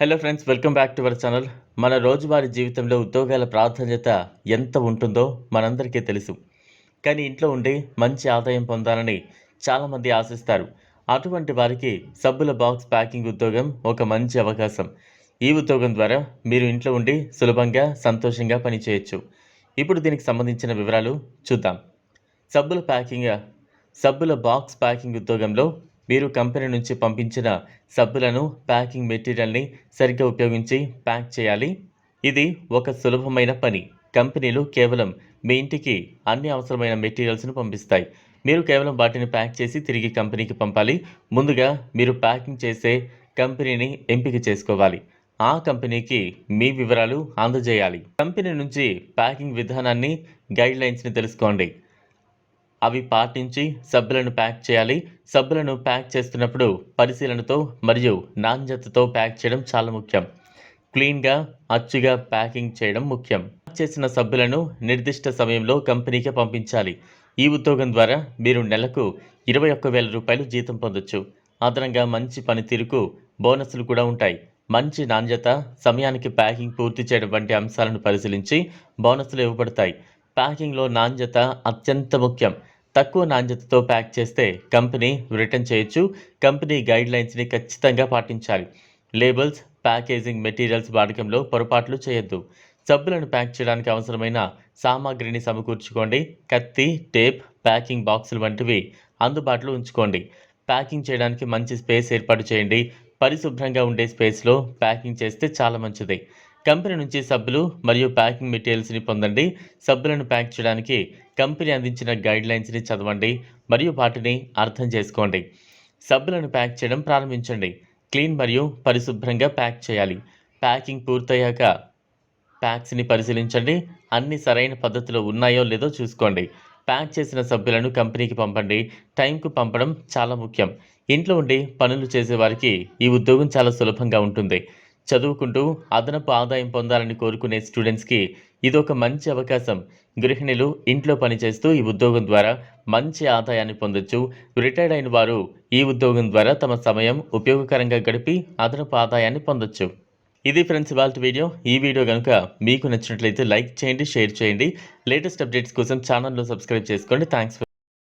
Hello friends welcome back to our channel మన రోజువారీ జీవితంలో ఉద్యోగాల ప్రాధాన్యత ఎంత ఉంటుందో మనందరికీ తెలుసు. కానీ ఇంట్లో ఉండి మంచి ఆదాయం పొందాలని చాలామంది ఆశిస్తారు. అటువంటి వారికి సబ్బుల బాక్స్ ప్యాకింగ్ ఉద్యోగం ఒక మంచి అవకాశం. ఈ ఉద్యోగం ద్వారా మీరు ఇంట్లో ఉండి సులభంగా సంతోషంగా పనిచేయచ్చు. ఇప్పుడు దీనికి సంబంధించిన వివరాలు చూద్దాం. సబ్బుల ప్యాకింగ్ సబ్బుల బాక్స్ ప్యాకింగ్ ఉద్యోగంలో మీరు కంపెనీ నుంచి పంపించిన సబ్బులను ప్యాకింగ్ మెటీరియల్ని సరిగ్గా ఉపయోగించి ప్యాక్ చేయాలి. ఇది ఒక సులభమైన పని. కంపెనీలు కేవలం మీ ఇంటికి అన్ని అవసరమైన మెటీరియల్స్ను పంపిస్తాయి. మీరు కేవలం వాటిని ప్యాక్ చేసి తిరిగి కంపెనీకి పంపాలి. ముందుగా మీరు ప్యాకింగ్ చేసే కంపెనీని ఎంపిక చేసుకోవాలి. ఆ కంపెనీకి మీ వివరాలు అందజేయాలి. కంపెనీ నుంచి ప్యాకింగ్ విధానాన్ని గైడ్లైన్స్ని తెలుసుకోండి. అవి పాటించి సబ్బులను ప్యాక్ చేయాలి. సబ్బులను ప్యాక్ చేస్తున్నప్పుడు పరిశీలనతో మరియు నాణ్యతతో ప్యాక్ చేయడం చాలా ముఖ్యం. క్లీన్గా అచ్చుగా ప్యాకింగ్ చేయడం ముఖ్యం. ప్యాక్ చేసిన సబ్బులను నిర్దిష్ట సమయంలో కంపెనీకి పంపించాలి. ఈ ఉద్యోగం ద్వారా మీరు నెలకు ఇరవై ఒక్క వేల రూపాయలు జీతం పొందొచ్చు. అదనంగా మంచి పనితీరుకు బోనస్లు కూడా ఉంటాయి. మంచి నాణ్యత సమయానికి ప్యాకింగ్ పూర్తి చేయడం వంటి అంశాలను పరిశీలించి బోనస్లు ఇవ్వబడతాయి. ప్యాకింగ్లో నాణ్యత అత్యంత ముఖ్యం. తక్కువ నాణ్యతతో ప్యాక్ చేస్తే కంపెనీ రిటర్న్ చేయొచ్చు. కంపెనీ గైడ్లైన్స్ని ఖచ్చితంగా పాటించాలి. లేబుల్స్ ప్యాకేజింగ్ మెటీరియల్స్ వాడకంలో పొరపాట్లు చేయొద్దు. సబ్బులను ప్యాక్ చేయడానికి అవసరమైన సామాగ్రిని సమకూర్చుకోండి. కత్తి టేప్ ప్యాకింగ్ బాక్సులు వంటివి అందుబాటులో ఉంచుకోండి. ప్యాకింగ్ చేయడానికి మంచి స్పేస్ ఏర్పాటు చేయండి. పరిశుభ్రంగా ఉండే స్పేస్లో ప్యాకింగ్ చేస్తే చాలా మంచిది. కంపెనీ నుంచి సబ్బులు మరియు ప్యాకింగ్ మెటీరియల్స్ని పొందండి. సబ్బులను ప్యాక్ చేయడానికి కంపెనీ అందించిన గైడ్లైన్స్ని చదవండి మరియు వాటిని అర్థం చేసుకోండి. సబ్బులను ప్యాక్ చేయడం ప్రారంభించండి. క్లీన్ మరియు పరిశుభ్రంగా ప్యాక్ చేయాలి. ప్యాకింగ్ పూర్తయ్యాక ప్యాక్స్ని పరిశీలించండి. అన్ని సరైన పద్ధతిలో ఉన్నాయో లేదో చూసుకోండి. ప్యాక్ చేసిన సభ్యులను కంపెనీకి పంపండి. టైంకు పంపడం చాలా ముఖ్యం. ఇంట్లో ఉండి పనులు చేసేవారికి ఈ ఉద్యోగం చాలా సులభంగా ఉంటుంది. చదువుకుంటూ అదనపు ఆదాయం పొందాలని కోరుకునే స్టూడెంట్స్కి ఇది ఒక మంచి అవకాశం. గృహిణులు ఇంట్లో పనిచేస్తూ ఈ ఉద్యోగం ద్వారా మంచి ఆదాయాన్ని పొందొచ్చు. రిటైర్డ్ అయిన వారు ఈ ఉద్యోగం ద్వారా తమ సమయం ఉపయోగకరంగా గడిపి అదనపు ఆదాయాన్ని పొందొచ్చు. ఇది ఫ్రెండ్స్ ఇవాళ వీడియో. ఈ వీడియో కనుక మీకు నచ్చినట్లయితే లైక్ చేయండి షేర్ చేయండి. లేటెస్ట్ అప్డేట్స్ కోసం ఛానల్లో సబ్స్క్రైబ్ చేసుకోండి. థ్యాంక్స్